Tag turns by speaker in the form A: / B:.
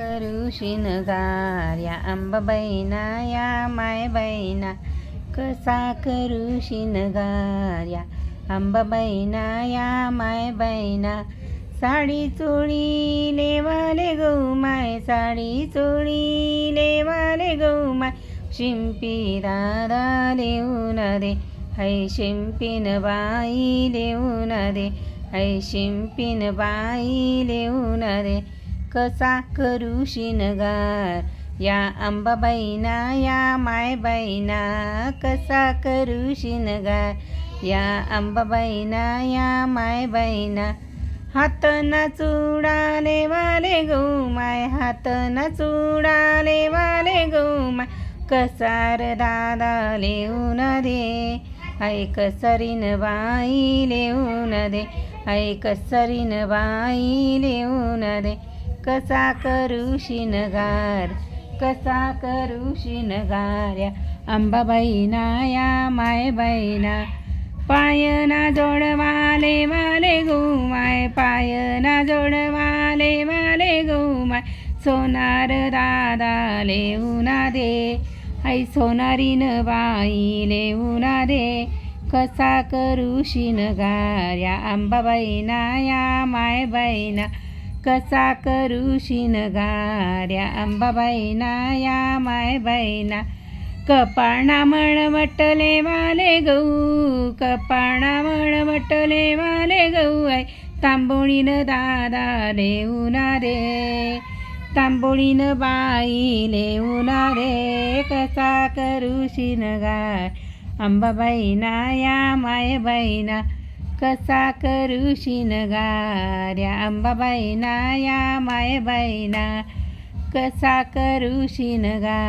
A: करू शिनगार या अंबाबाईना या मायबाईना कसा करू शिनगार या अंबाबाईना या मायबाईना साडी चोळी लेवाले गौ माय साडी चोळी लेवाले गौ माय शिंपी दादा देऊन दे है शिंपीन बाई देऊन दे है शिंपीन बाई देऊन दे कसा करू शिनगार? या अंबाबाईना या मायबाईना कसा करू शिनगार? या अंबाबाईना या मायबाईना हात ना चुडाले वाले गौ माय हात ना चुडाले वाले गौ माय कसार दादा लेऊन दे ऐक सरीन बाई लेऊन दे ऐक सरीन बाई लेऊन दे कसा करू शिनगार? कसा करू शिनगार्या अंबाबाई अंबाबाईना या मायबाईना. पायना जोडवाले वाले गोमाय. पायना जोडवाले वाले गोमाय. सोनार दादा लेऊना दे. आई सोनारीन बाईले लेऊना दे. कसा करू शिनगार्या अंबाबाई अंबाबाईना या मायबाईना. कसा करू शिनगार या अंबाबाईना या मायबाईना. कपाणा मळवटले वाले गऊ कपाणा मळवटले वाले गऊ आई तांबोळीन दादा देऊना रे. तांबोळीन बाई लेऊना रे. कसा करू शिनगार? अंबाबाईना या मायबाईना. कसा करू शिनगाऱ्या अंबाबाईना या मायबाईना. कसा करू शिनगा?